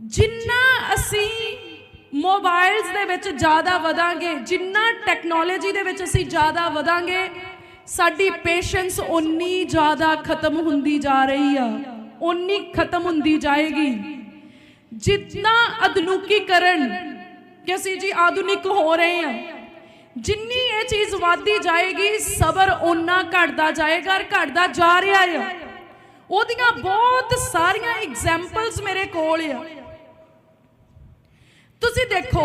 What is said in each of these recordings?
ਜਿੰਨਾ ਅਸੀਂ ਮੋਬਾਈਲਸ ਦੇ ਵਿੱਚ ਜ਼ਿਆਦਾ ਵਧਾਂਗੇ, ਜਿੰਨਾ ਟੈਕਨੋਲੋਜੀ ਦੇ ਵਿੱਚ ਅਸੀਂ ਜ਼ਿਆਦਾ ਵਧਾਂਗੇ, ਸਾਡੀ ਪੇਸ਼ੈਂਸ ਉਨੀ ਜ਼ਿਆਦਾ ਖਤਮ ਹੁੰਦੀ ਜਾ ਰਹੀ ਆ ਉਨੀ ਖਤਮ ਹੁੰਦੀ ਜਾਏਗੀ। ਜਿੰਨਾ ਆਧੁਨਿਕੀਕਰਨ ਕਿ ਅਸੀਂ ਜੀ ਆਧੁਨਿਕ ਹੋ ਰਹੇ ਹਾਂ ਜਿੰਨੀ ਇਹ ਚੀਜ਼ ਵਧਦੀ ਜਾਏਗੀ, ਸਬਰ ਓਨਾ ਘਟਦਾ ਜਾਏਗਾ ਔਰ ਘਟਦਾ ਜਾ ਰਿਹਾ ਆ। ਉਹਦੀਆਂ ਬਹੁਤ ਸਾਰੀਆਂ ਐਗਜ਼ਾਮਪਲਸ ਮੇਰੇ ਕੋਲ ਆ। ਤੁਸੀਂ ਦੇਖੋ,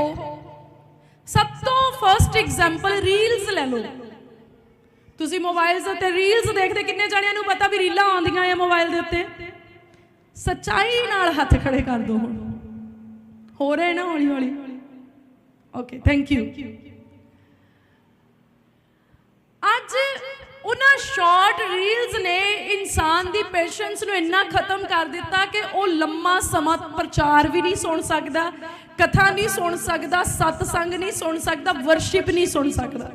ਸਭ ਤੋਂ ਫਰਸਟ ਐਗਜ਼ਾਮਪਲ ਰੀਲਸ ਲੈ ਲਓ। ਤੁਸੀਂ ਮੋਬਾਈਲਸ ਉੱਤੇ ਰੀਲਸ ਦੇਖਦੇ ਕਿੰਨੇ ਜਣਿਆਂ ਨੂੰ ਪਤਾ ਵੀ ਰੀਲਾਂ ਆਉਂਦੀਆਂ ਆ ਮੋਬਾਈਲ ਦੇ ਉੱਤੇ? ਸੱਚਾਈ ਨਾਲ ਹੱਥ ਖੜੇ ਕਰ ਦੋ ਹੁਣ। ਹੋ ਰਹੇ ਨਾ ਹੌਲੀ ਹੌਲੀ? ਓਕੇ ਥੈਂਕ ਯੂ ਅੱਜ ਉਹਨਾਂ ਸ਼ਾਰਟ ਰੀਲਸ ਨੇ ਇਨਸਾਨ ਦੀ ਨੂੰ ਇੰਨਾ ਖਤਮ ਕਰ ਦਿੱਤਾ ਕਿ ਉਹ ਲੰਮਾ ਸਮਾਂ ਪ੍ਰਚਾਰ ਵੀ ਨਹੀਂ ਸੁਣ ਸਕਦਾ, ਕਥਾ ਨਹੀਂ ਸੁਣ ਸਕਦਾ, ਸਤਸੰਗ ਨਹੀਂ ਸੁਣ ਸਕਦਾ ਵਰਸ਼ਿਪ ਨਹੀਂ ਸੁਣ ਸਕਦਾ।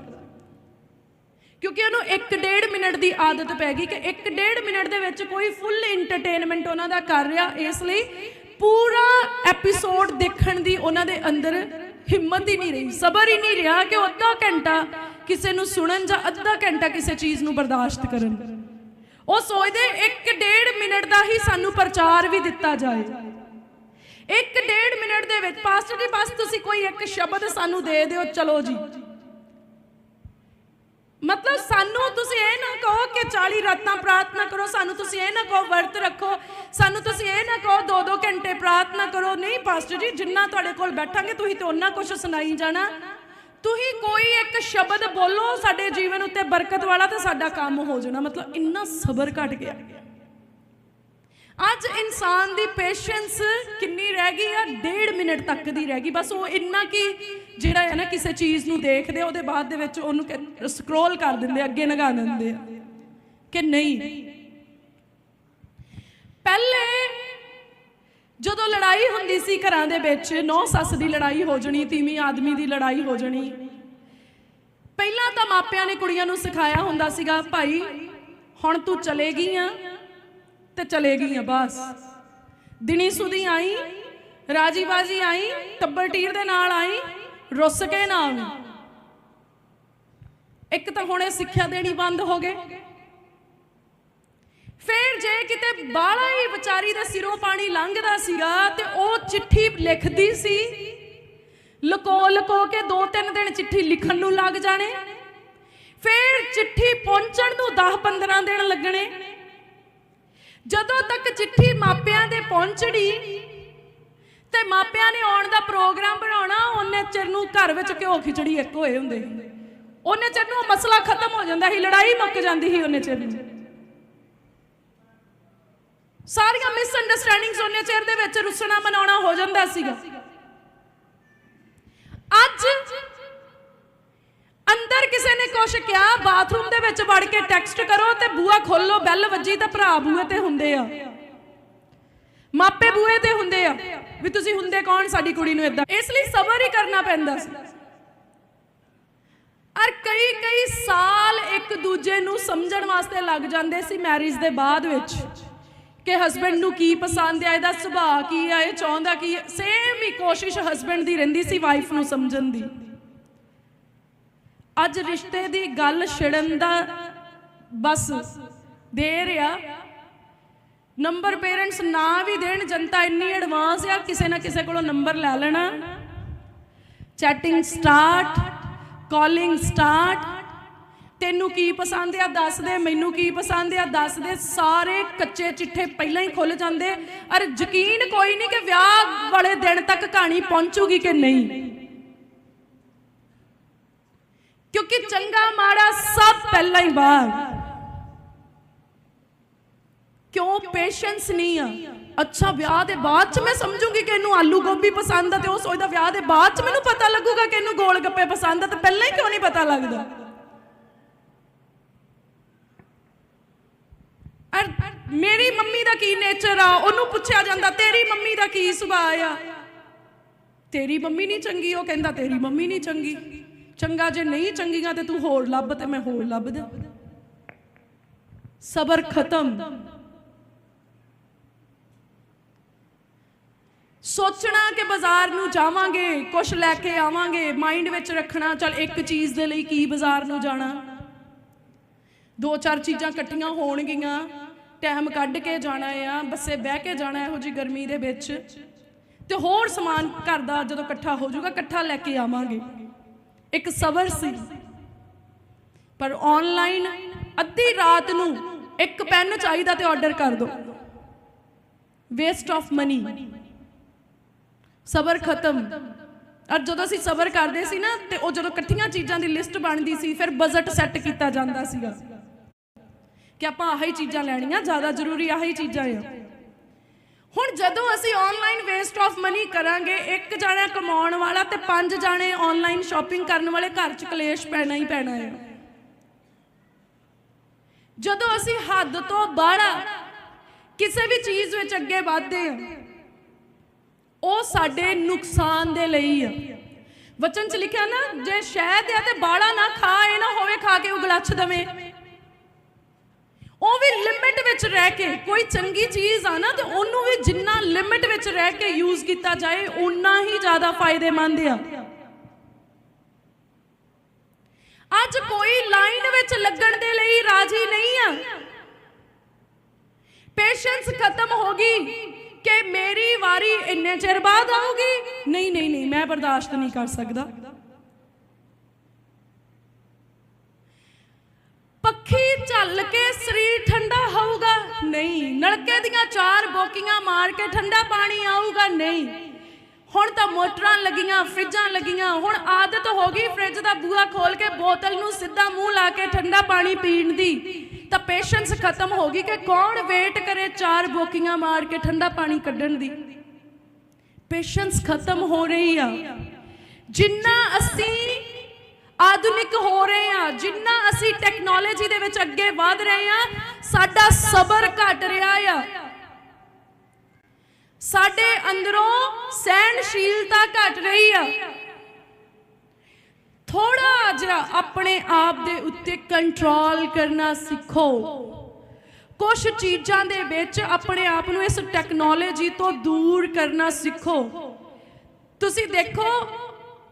ਕਿਉਂਕਿ ਉਹਨੂੰ 1.5 ਮਿੰਟ ਦੀ ਆਦਤ ਪੈ ਗਈ ਕਿ 1.5 ਮਿੰਟ ਦੇ ਵਿੱਚ ਕੋਈ ਫੁੱਲ ਐਂਟਰਟੇਨਮੈਂਟ ਉਹਨਾਂ ਦਾ ਕਰ ਰਿਹਾ, ਇਸ ਲਈ ਪੂਰਾ ਐਪੀਸੋਡ ਦੇਖਣ ਦੀ ਉਹਨਾਂ ਦੇ ਅੰਦਰ ਹਿੰਮਤ ਹੀ ਨਹੀਂ ਰਹੀ, ਸਬਰ ਹੀ ਨਹੀਂ ਰਿਹਾ ਕਿ ਉਹ ਅੱਧਾ ਘੰਟਾ ਕਿਸੇ ਨੂੰ ਸੁਣਨ ਜਾਂ ਅੱਧਾ ਘੰਟਾ ਕਿਸੇ ਚੀਜ਼ ਨੂੰ ਬਰਦਾਸ਼ਤ ਕਰਨ। ਉਹ ਸੋਚਦੇ 1.5 ਮਿੰਟ ਦਾ ਹੀ ਸਾਨੂੰ ਪ੍ਰਚਾਰ ਵੀ ਦਿੱਤਾ ਜਾਏ। 1.5 ਮਿੰਟ ਦੇ ਵਿੱਚ, ਪਾਸਟਰ ਜੀ, ਬਸ ਤੁਸੀਂ ਕੋਈ ਇੱਕ ਸ਼ਬਦ ਸਾਨੂੰ ਦੇ ਦਿਓ, ਚਲੋ ਜੀ। ਮਤਲਬ ਸਾਨੂੰ ਤੁਸੀਂ ਇਹ ਨਾ ਕਹੋ ਕਿ 40 ਰਾਤਾਂ ਪ੍ਰਾਰਥਨਾ ਕਰੋ, ਸਾਨੂੰ ਤੁਸੀਂ ਇਹ ਨਾ ਕਹੋ ਵਰਤ ਰੱਖੋ, ਸਾਨੂੰ ਤੁਸੀਂ ਇਹ ਨਾ ਕਹੋ 2-2 ਘੰਟੇ ਪ੍ਰਾਰਥਨਾ ਕਰੋ। ਨਹੀਂ, ਪਾਸਟਰ ਜੀ, ਜਿੰਨਾ ਤੁਹਾਡੇ ਕੋਲ ਬੈਠਾਂਗੇ, ਤੁਸੀਂ ਤੇ ਉਹਨਾਂ ਕੁਝ ਸੁਣਾਈ ਜਾਣਾ। ਤੁਸੀਂ ਕੋਈ ਇੱਕ ਸ਼ਬਦ ਬੋਲੋ, ਸਾਡੇ ਜੀਵਨ ਉੱਤੇ ਬਰਕਤ ਵਾਲਾ ਤੇ ਸਾਡਾ ਕੰਮ ਹੋ ਜਾਣਾ। ਮਤਲਬ ਇੰਨਾ ਸਬਰ ਘਟ ਗਿਆ। ਅੱਜ ਇਨਸਾਨ ਦੀ ਪੇਸ਼ੈਂਸ ਕਿੰਨੀ ਰਹਿ ਗਈ ਆ? ਡੇਢ ਮਿੰਟ ਤੱਕ ਦੀ ਰਹਿ ਗਈ। ਬਸ ਉਹ ਇੰਨਾ ਕਿ ਜਿਹੜਾ ਹੈ ਨਾ, ਕਿਸੇ ਚੀਜ਼ ਨੂੰ ਦੇਖਦੇ ਉਹਦੇ ਬਾਅਦ ਦੇ ਵਿੱਚ ਉਹਨੂੰ ਸਕਰੋਲ ਕਰ ਦਿੰਦੇ ਅੱਗੇ ਲਗਾ ਦਿੰਦੇ ਆ ਕਿ ਨਹੀਂ ਪਹਿਲੇ ਜਦੋਂ ਲੜਾਈ ਹੁੰਦੀ ਸੀ ਘਰਾਂ ਦੇ ਵਿੱਚ, ਨੌ ਸੱਸ ਦੀ ਲੜਾਈ ਹੋ ਜਣੀ, ਤੀਵੀਂ ਆਦਮੀ ਦੀ ਲੜਾਈ ਹੋ ਜਣੀ। ਪਹਿਲਾਂ ਤਾਂ ਮਾਪਿਆਂ ਨੇ ਕੁੜੀਆਂ ਨੂੰ ਸਿਖਾਇਆ ਹੁੰਦਾ ਸੀਗਾ, ਭਾਈ, ਹੁਣ ਤੂੰ ਚਲੇ ਗਈ ਆ ਤੇ ਚਲੇ ਗਈ ਆ ਬਸ। ਦਿਨੀ ਸੁਦੀ ਆਈ, ਰਾਜੀ ਬਾਜੀ ਆਈ ਟੱਬਰ ਟੀਰ ਦੇ ਨਾਲ ਆਈ, ਰੁੱਸ ਕੇ ਨਾ ਆਵੀਂ। ਇੱਕ ਤਾਂ ਹੁਣੇ ਸਿੱਖਿਆ ਦੇਣੀ ਬੰਦ ਹੋ ਗਏ। ਫਿਰ ਜੇ ਕਿਤੇ ਬਾਲਾ ਹੀ ਵਿਚਾਰੀ ਦੇ ਸਿਰੋਂ ਪਾਣੀ ਲੰਘਦਾ ਸੀਗਾ ਤੇ ਉਹ ਚਿੱਠੀ ਲਿਖਦੀ ਸੀ, ਲਕੋ ਲਕੋ ਕੇ ਦੋ ਤਿੰਨ ਦਿਨ ਚਿੱਠੀ ਲਿਖਣ ਨੂੰ ਲੱਗ ਜਾਣੇ। ਫਿਰ ਚਿੱਠੀ ਪਹੁੰਚਣ ਨੂੰ 10-15 ਦਿਨ ਲੱਗਣੇ। ਜਦੋਂ ਤੱਕ ਚਿੱਠੀ ਮਾਪਿਆਂ ਦੇ ਪਹੁੰਚਣੀ ਤੇ ਮਾਪਿਆਂ ਨੇ ਆਉਣ ਦਾ ਪ੍ਰੋਗਰਾਮ ਬਣਾਉਣਾ, ਉਹਨੇ ਚਿਰ ਨੂੰ ਘਰ ਵਿੱਚ ਘਿਓ ਖਿਚੜੀ ਇੱਕ ਹੋਏ ਹੁੰਦੇ। ਸੀ ਉਹਨੇ ਚਿਰ ਨੂੰ ਮਸਲਾ ਖਤਮ ਹੋ ਜਾਂਦਾ ਸੀ, ਲੜਾਈ ਮੁੱਕ ਜਾਂਦੀ ਸੀ ਉਹਨੇ ਚਿਰ ਨੂੰ। ਸਾਰੀਆਂ ਮਿਸ ਅੰਡਰਸਟੈਂਡਿੰਗਸ ਉਹਨੇ ਚਿਰ ਦੇ ਵਿੱਚ ਰੁੱਸਣਾ ਮਨਾਉਣਾ ਹੋ ਜਾਂਦਾ ਸੀਗਾ। ਅੱਜ ਅੰਦਰ ਕਿਸੇ ਨੇ ਕੁਛ ਕਿਹਾ, ਬਾਥਰੂਮ ਦੇ ਵਿੱਚ ਵੜ ਕੇ ਟੈਕਸਟ ਕਰੋ ਤੇ ਬੂਆ ਖੋਲੋ, ਬੈਲ ਵੱਜੀ ਤਾਂ ਭਰਾ ਬੂਏ ਤੇ ਹੁੰਦੇ ਆ। ਮਾਪੇ ਬੂਏ ਤੇ ਹੁੰਦੇ ਆ ਵੀ ਤੁਸੀਂ ਹੁੰਦੇ ਕੌਣ, ਸਾਡੀ ਕੁੜੀ ਨੂੰ ਇਦਾਂ ਇਸ ਲਈ ਸਬਰ ਹੀ ਕਰਨਾ ਪੈਂਦਾ ਸੀ। ਔਰ ਕਈ ਕਈ ਸਾਲ ਇੱਕ ਦੂਜੇ ਨੂੰ ਸਮਝਣ ਵਾਸਤੇ ਲੱਗ ਜਾਂਦੇ ਸੀ ਮੈਰਿਜ ਦੇ ਬਾਅਦ ਵਿੱਚ। ਕਿ ਹਸਬੰਡ ਨੂੰ ਕੀ ਪਸੰਦ ਆ, ਇਹਦਾ ਸੁਭਾਅ ਕੀ ਆ, ਇਹ ਚਾਹੁੰਦਾ ਕੀ ਸੇਮ ਹੀ ਕੋਸ਼ਿਸ਼ ਹਸਬੰਡ ਦੀ ਰਹਿੰਦੀ ਸੀ ਵਾਈਫ ਨੂੰ ਸਮਝਣ ਦੀ। ਅੱਜ ਰਿਸ਼ਤੇ ਦੀ ਗੱਲ ਛਿੜਨ ਦਾ ਬਸ ਦੇਰ ਆ ਨੰਬਰ ਪੇਰੈਂਟਸ ਨਾ ਵੀ ਦੇਣ, ਜਨਤਾ ਇੰਨੀ ਐਡਵਾਂਸ ਆ, ਕਿਸੇ ਨਾ ਕਿਸੇ ਕੋਲੋਂ ਨੰਬਰ ਲੈ ਲੈਣਾ। ਚੈਟਿੰਗ ਸਟਾਰਟ ਕਾਲਿੰਗ ਸਟਾਰਟ ਤੈਨੂੰ ਕੀ ਪਸੰਦ ਆ? ਦੱਸ ਦੇ, ਮੈਨੂੰ ਕੀ ਪਸੰਦ ਆ? ਦੱਸ ਦੇ। ਸਾਰੇ ਕੱਚੇ ਚਿੱਠੇ ਪਹਿਲਾਂ ਹੀ ਖੁੱਲ ਜਾਂਦੇ। ਅਰ ਯਕੀਨ ਕੋਈ ਨਹੀਂ ਕਿ ਵਿਆਹ ਵਾਲੇ ਦਿਨ ਤੱਕ ਕਹਾਣੀ ਪਹੁੰਚੂਗੀ ਕਿ ਨਹੀਂ। ਕਿਉਂਕਿ ਚੰਗਾ ਮਾੜਾ ਸਭ ਪਹਿਲਾਂ ਹੀ ਬਾਹਰ। ਕਿਉਂ? ਪੇਸ਼ੈਂਸ ਨਹੀਂ ਆ। ਅੱਛਾ, ਵਿਆਹ ਦੇ ਬਾਅਦ ਚ ਮੈਂ ਸਮਝੂਗੀ ਕਿ ਇਹਨੂੰ ਆਲੂ ਗੋਭੀ ਪਸੰਦ ਆ ਤੇ ਉਹ ਸੋਚਦਾ ਵਿਆਹ ਦੇ ਬਾਅਦ ਚ ਮੈਨੂੰ ਪਤਾ ਲੱਗੂਗਾ ਕਿ ਇਹਨੂੰ ਗੋਲ ਗੱਪੇ ਪਸੰਦ ਆ ਤੇ ਪਹਿਲਾਂ ਹੀ ਕਿਉਂ ਨਹੀਂ ਪਤਾ ਲੱਗਦਾ ਅਰ ਮੇਰੀ ਮੰਮੀ ਦਾ ਆ, ਉਹਨੂੰ ਪੁੱਛਿਆ ਜਾਂਦਾ, ਤੇਰੀ ਮੰਮੀ ਦਾ ਕੀ ਸੁਭਾਅ ਆ? ਤੇਰੀ ਮੰਮੀ ਨਹੀਂ ਚੰਗੀ, ਉਹ ਕਹਿੰਦਾ, ਤੇਰੀ ਮੰਮੀ ਨਹੀਂ ਚੰਗੀ। ਚੰਗਾ ਜੇ ਨਹੀਂ ਚੰਗੀਆਂ ਤੇ ਤੂੰ ਹੋਰ ਲੱਭ ਤੇ ਮੈਂ ਹੋਰ ਲੱਭਦਾ ਸਬਰ ਖਤਮ। ਸੋਚਣਾ ਕਿ ਬਾਜ਼ਾਰ ਨੂੰ ਜਾਵਾਂਗੇ ਕੁਝ ਲੈ ਕੇ ਆਵਾਂਗੇ ਮਾਈਂਡ ਵਿੱਚ ਰੱਖਣਾ, ਚਲ ਇੱਕ ਚੀਜ਼ ਦੇ ਲਈ ਕੀ ਬਾਜ਼ਾਰ ਨੂੰ ਜਾਣਾ। ਦੋ ਚਾਰ ਚੀਜ਼ਾਂ ਇਕੱਠੀਆਂ ਹੋਣਗੀਆਂ। ਟਾਈਮ ਕੱਢ ਕੇ ਜਾਣਾ ਆ, ਬੱਸੇ ਬਹਿ ਕੇ ਜਾਣਾ ਇਹੋ ਜੀ ਗਰਮੀ ਦੇ ਵਿੱਚ। ਤੇ ਹੋਰ ਸਮਾਨ ਘਰ ਦਾ ਜਦੋਂ ਇਕੱਠਾ ਹੋ ਜਾਊਗਾ, ਇਕੱਠਾ ਲੈ ਕੇ ਆਵਾਂਗੇ। ਇੱਕ ਸਬਰ ਸੀ। ਪਰ ਆਨਲਾਈਨ ਅੱਧੀ ਰਾਤ ਨੂੰ ਇੱਕ ਪੈਨ ਚਾਹੀਦਾ ਤੇ ਆਰਡਰ ਕਰ ਦੋ। ਵੇਸਟ ਆਫ ਮਨੀ ਸਬਰ ਖਤਮ। ਔਰ ਜਦੋਂ ਅਸੀਂ ਸਬਰ ਕਰਦੇ ਸੀ ਨਾ, ਤੇ ਉਹ ਜਦੋਂ ਇਕੱਠੀਆਂ ਚੀਜ਼ਾਂ ਦੀ ਲਿਸਟ ਬਣਦੀ ਸੀ, ਫਿਰ ਬਜਟ ਸੈੱਟ ਕੀਤਾ ਜਾਂਦਾ ਸੀਗਾ। ਕਿ ਆਪਾਂ ਆਹੀ ਚੀਜ਼ਾਂ ਲੈਣੀਆਂ, ਜ਼ਿਆਦਾ ਜ਼ਰੂਰੀ ਆਹੀ ਚੀਜ਼ਾਂ ਆ। ਹੁਣ ਜਦੋਂ ਅਸੀਂ ਆਨਲਾਈਨ ਵੇਸਟ ਆਫ ਮਨੀ ਕਰਾਂਗੇ, ਇੱਕ ਜਾਣਾ ਕਮਾਉਣ ਵਾਲਾ ਤੇ ਪੰਜ ਜਾਣੇ ਆਨਲਾਈਨ ਸ਼ਾਪਿੰਗ ਕਰਨ ਵਾਲੇ ਘਰ 'ਚ ਕਲੇਸ਼ ਪੈਣਾ ਹੀ ਪੈਣਾ ਹੈ ਜਦੋਂ ਅਸੀਂ ਹੱਦ ਤੋਂ ਬਾਹਲਾ ਕਿਸੇ ਵੀ ਚੀਜ਼ ਵਿੱਚ ਅੱਗੇ ਵਧਦੇ ਹਾਂ ਉਹ ਸਾਡੇ ਨੁਕਸਾਨ ਦੇ ਲਈ ਆ। ਵਚਨ 'ਚ ਲਿਖਿਆ ਨਾ, ਜੇ ਸ਼ਹਿਦ ਆ ਤੇ ਬਾਲਾ ਨਾ ਖਾ, ਇਹ ਨਾ ਹੋਵੇ ਖਾ ਕੇ ਉਗਲੱਛ ਦਵੇਂ। ਉਹ ਵੀ ਲਿਮਿਟ ਵਿੱਚ ਰਹਿ ਕੇ, ਕੋਈ ਚੰਗੀ ਚੀਜ਼ ਆ ਨਾ, ਤੇ ਉਹਨੂੰ ਵੀ ਜਿੰਨਾ ਲਿਮਿਟ ਵਿੱਚ ਰਹਿ ਕੇ ਯੂਜ਼ ਕੀਤਾ ਜਾਏ ਉਨਾ ਹੀ ਜ਼ਿਆਦਾ ਫਾਇਦੇਮੰਦ ਆ। ਅੱਜ ਕੋਈ ਲਾਈਨ ਵਿੱਚ ਲੱਗਣ ਦੇ ਲਈ ਰਾਜੀ ਨਹੀਂ ਆ। ਪੇਸ਼ੈਂਸ ਖਤਮ ਹੋ ਗਈ ਕਿ ਮੇਰੀ ਵਾਰੀ ਇੰਨੇ ਚਿਰ ਬਾਅਦ ਆਊਗੀ? ਨਹੀਂ ਨਹੀਂ ਨਹੀਂ, ਮੈਂ ਬਰਦਾਸ਼ਤ ਨਹੀਂ ਕਰ ਸਕਦਾ। ਨਲਕੇ ਦੀਆਂ ਚਾਰ ਬੋਕੀਆਂ ਮਾਰ ਕੇ ਠੰਡਾ ਪਾਣੀ ਆਊਗਾ, ਨਹੀਂ। ਹੁਣ ਤਾਂ ਮੋਟਰਾਂ ਲੱਗੀਆਂ, ਫ੍ਰਿਜਾਂ ਲੱਗੀਆਂ, ਹੁਣ ਆਦਤ ਹੋ ਗਈ ਫ੍ਰਿਜ ਦਾ ਬੂਹਾ ਖੋਲ ਕੇ ਬੋਤਲ ਨੂੰ ਸਿੱਧਾ ਮੂੰਹ ਲਾ ਕੇ ਠੰਡਾ ਪਾਣੀ ਪੀਣ ਦੀ। ਤਾਂ ਪੇਸ਼ੈਂਸ ਖਤਮ ਹੋ ਗਈ ਕਿ ਕੌਣ ਵੇਟ ਕਰੇ ਚਾਰ ਬੋਕੀਆਂ ਮਾਰ ਕੇ ਠੰਡਾ ਪਾਣੀ ਕੱਢਣ ਦੀ। ਪੇਸ਼ੈਂਸ ਖਤਮ ਹੋ ਰਹੀ ਆ। ਜਿੰਨਾ ਅਸੀਂ ਆਧੁਨਿਕ ਹੋ ਰਹੇ ਆ ਜਿੰਨਾ ਅਸੀਂ ਟੈਕਨੋਲੋਜੀ ਦੇ ਵਿੱਚ ਅੱਗੇ ਵਧ ਰਹੇ ਆ ਸਾਡਾ ਸਬਰ ਘਟ ਰਿਹਾ ਆ। ਸਾਡੇ ਅੰਦਰੋਂ ਸਹਿਣਸ਼ੀਲਤਾ ਘਟ ਰਹੀ ਆ। ਥੋੜਾ ਜਿਹਾ ਆਪਣੇ ਆਪ ਦੇ ਉੱਤੇ ਕੰਟਰੋਲ ਕਰਨਾ ਸਿੱਖੋ। ਕੁਝ ਚੀਜ਼ਾਂ ਦੇ ਵਿੱਚ ਆਪਣੇ ਆਪ ਨੂੰ ਇਸ ਟੈਕਨੋਲੋਜੀ ਤੋਂ ਦੂਰ ਕਰਨਾ ਸਿੱਖੋ। ਤੁਸੀਂ ਦੇਖੋ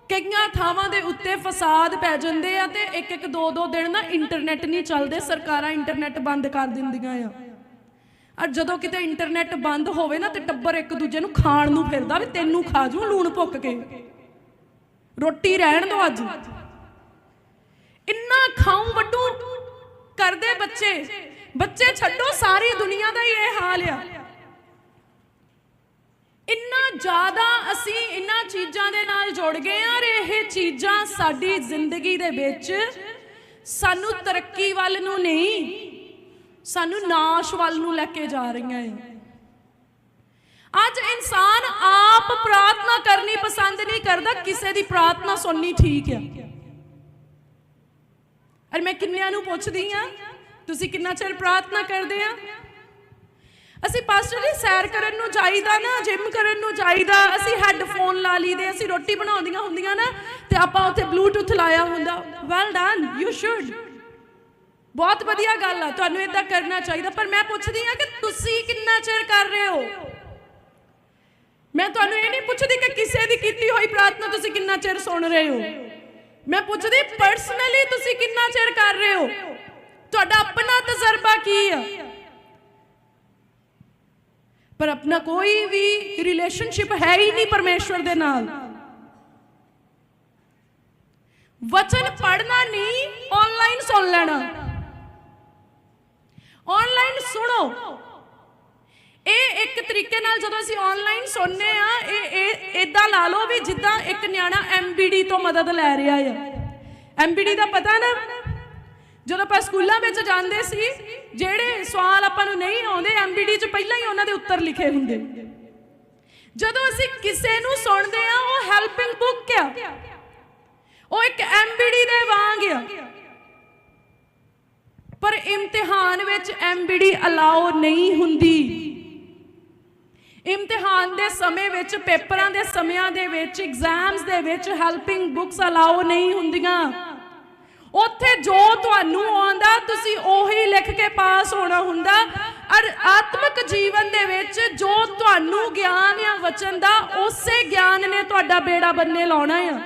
ਕਈਆਂ ਥਾਵਾਂ ਦੇ ਉੱਤੇ ਫਸਾਦ ਪੈ ਜਾਂਦੇ ਆ ਤੇ ਇੱਕ ਇੱਕ ਦੋ ਦੋ ਦਿਨ ਨਾ ਇੰਟਰਨੈਟ ਨਹੀਂ ਚੱਲਦੇ, ਸਰਕਾਰਾਂ ਇੰਟਰਨੈਟ ਬੰਦ ਕਰ ਦਿੰਦੀਆਂ ਆ। ਔਰ ਜਦੋਂ ਕਿਤੇ ਇੰਟਰਨੈਟ ਬੰਦ ਹੋਵੇ ਨਾ ਤੇ ਟੱਬਰ ਇੱਕ ਦੂਜੇ ਨੂੰ ਖਾਣ ਨੂੰ ਫਿਰਦਾ ਵੀ ਤੈਨੂੰ ਖਾ ਜੂ ਲੂਣ ਭੁੱਕ ਕੇ। ਰੋਟੀ ਰਹਿਣ ਦੋ ਅੱਜ। ਇੰਨਾ ਖਾਉ ਵੱਡੂ ਕਰਦੇ ਬੱਚੇ। ਬੱਚੇ ਛੱਡੋ, ਸਾਰੀ ਦੁਨੀਆ ਦਾ ਹੀ ਇਹ ਹਾਲ ਆ। ਜ਼ਿਆਦਾ ਅਸੀਂ ਇਹਨਾਂ ਚੀਜ਼ਾਂ ਦੇ ਨਾਲ ਜੁੜ ਗਏ ਆ ਰੇ ਇਹ ਚੀਜ਼ਾਂ ਸਾਡੀ ਜ਼ਿੰਦਗੀ ਦੇ ਵਿੱਚ ਸਾਨੂੰ ਤਰੱਕੀ ਵੱਲ ਨੂੰ ਨਹੀਂ, ਸਾਨੂੰ ਨਾਸ਼ ਵੱਲ ਨੂੰ ਲੈ ਕੇ ਜਾ ਰਹੀਆਂ ਹੈ ਅੱਜ ਇਨਸਾਨ ਆਪ ਪ੍ਰਾਰਥਨਾ ਕਰਨੀ ਪਸੰਦ ਨਹੀਂ ਕਰਦਾ, ਕਿਸੇ ਦੀ ਪ੍ਰਾਰਥਨਾ ਸੁਣਨੀ ਠੀਕ ਹੈ ਅਰ ਮੈਂ ਕਿੰਨਿਆਂ ਨੂੰ ਪੁੱਛਦੀ ਆ ਤੁਸੀਂ ਕਿੰਨਾ ਚਿਰ ਪ੍ਰਾਰਥਨਾ ਕਰਦੇ ਆ? ਅਸੀਂ ਪਾਸਟਰ ਜੀ ਸੈਰ ਕਰਨ ਨੂੰ ਜਾਈਦਾ ਨਾ, ਜਿਮ ਕਰਨ ਨੂੰ ਜਾਈਦਾ, ਅਸੀਂ ਹੈੱਡਫੋਨ ਲਾ ਲਈਦੇ, ਅਸੀਂ ਰੋਟੀ ਬਣਾਉਂਦੀਆਂ ਹੁੰਦੀਆਂ ਨਾ, ਤੇ ਆਪਾਂ ਉੱਥੇ ਬਲੂਟੁੱਥ ਲਾਇਆ ਹੁੰਦਾ। ਵੈਲ ਡਨ ਯੂ ਸ਼ੁਡ ਬਹੁਤ ਵਧੀਆ ਗੱਲ ਆ, ਤੁਹਾਨੂੰ ਇਦਾਂ ਕਰਨਾ ਚਾਹੀਦਾ। ਪਰ ਮੈਂ ਪੁੱਛਦੀ ਆ ਕਿ ਤੁਸੀਂ ਕਿੰਨਾ ਚਿਰ ਕਰ ਰਹੇ ਹੋ? ਮੈਂ ਤੁਹਾਨੂੰ ਇਹ ਨਹੀਂ ਪੁੱਛਦੀ ਕਿ ਕਿਸੇ ਦੀ ਕੀਤੀ ਹੋਈ ਪ੍ਰਾਰਥਨਾ ਤੁਸੀਂ ਕਿੰਨਾ ਚਿਰ ਸੁਣ ਰਹੇ ਹੋ। ਮੈਂ ਪੁੱਛਦੀ ਪਰਸਨਲੀ ਤੁਸੀਂ ਕਿੰਨਾ ਚਿਰ ਕਰ ਰਹੇ ਹੋ? ਤੁਹਾਡਾ ਆਪਣਾ ਤਜਰਬਾ ਪਰ ਆਪਣਾ ਕੋਈ ਵੀ ਰਿਲੇਸ਼ਨਸ਼ਿਪ ਹੈ ਹੀ ਨਹੀਂ ਪਰਮੇਸ਼ਵਰ ਦੇ ਨਾਲ। ਵਚਨ ਪੜਨਾ ਨਹੀਂ ਆਨਲਾਈਨ ਸੁਣ ਲੈਣਾ। ਆਨਲਾਈਨ ਸੁਣੋ। ਇਹ ਇੱਕ ਤਰੀਕੇ ਨਾਲ ਜਦੋਂ ਅਸੀਂ ਆਨਲਾਈਨ ਸੁਣਨੇ ਆ, ਇਹ ਇਹ ਇਦਾਂ ਲਾ ਲਓ ਵੀ ਜਿੱਦਾਂ ਇੱਕ ਨਿਆਣਾ ਐਮਬੀਡੀ ਤੋਂ ਮਦਦ ਲੈ ਰਿਹਾ ਆ। ਐਮਬੀਡੀ ਦਾ ਪਤਾ ਨਾ? ਜਦੋਂ ਆਪਾਂ ਸਕੂਲਾਂ ਵਿੱਚ ਜਾਂਦੇ ਸੀ, ਜਿਹੜੇ ਸਵਾਲ ਆਪਾਂ ਨੂੰ ਨਹੀਂ ਆਉਂਦੇ ਐਮਬੀਡੀ 'ਚ ਪਹਿਲਾਂ ਹੀ ਉਹਨਾਂ ਦੇ ਉੱਤਰ ਲਿਖੇ ਹੁੰਦੇ। ਜਦੋਂ ਅਸੀਂ ਕਿਸੇ ਨੂੰ ਸੁਣਦੇ ਆ ਉਹ ਹੈਲਪਿੰਗ ਬੁੱਕ ਆ। ਉਹ ਇੱਕ ਐਮਬੀਡੀ ਦੇ ਵਾਂਗ ਆ। ਪਰ ਇਮਤਿਹਾਨ ਵਿੱਚ ਐਮਬੀਡੀ ਅਲਾਉ ਨਹੀਂ ਹੁੰਦੀ। ਇਮਤਿਹਾਨ ਦੇ ਸਮੇਂ ਵਿੱਚ, ਪੇਪਰਾਂ ਦੇ ਸਮਿਆਂ ਦੇ ਵਿੱਚ ਐਗਜ਼ਾਮਸ ਦੇ ਵਿੱਚ ਹੈਲਪਿੰਗ ਬੁੱਕਸ ਅਲਾਉ ਨਹੀਂ ਹੁੰਦੀਆਂ। ਉੱਥੇ ਜੋ ਤੁਹਾਨੂੰ ਆਉਂਦਾ, ਤੁਸੀਂ ਉਹੀ ਲਿਖ ਕੇ ਪਾਸ ਹੋਣਾ ਹੁੰਦਾ। ਅਰ ਆਤਮਿਕ ਜੀਵਨ ਦੇ ਵਿੱਚ ਜੋ ਤੁਹਾਨੂੰ ਗਿਆਨ ਆ ਵਚਨ ਦਾ, ਉਸੇ ਗਿਆਨ ਨੇ ਤੁਹਾਡਾ ਬੇੜਾ ਬੰਨੇ ਲਾਉਣਾ ਆ।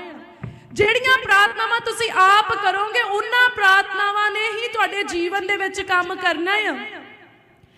ਜਿਹੜੀਆਂ ਪ੍ਰਾਰਥਨਾਵਾਂ ਤੁਸੀਂ ਆਪ ਕਰੋਗੇ, ਉਹਨਾਂ ਪ੍ਰਾਰਥਨਾਵਾਂ ਨੇ ਹੀ ਤੁਹਾਡੇ ਜੀਵਨ ਦੇ ਵਿੱਚ ਕੰਮ ਕਰਨਾ ਆ।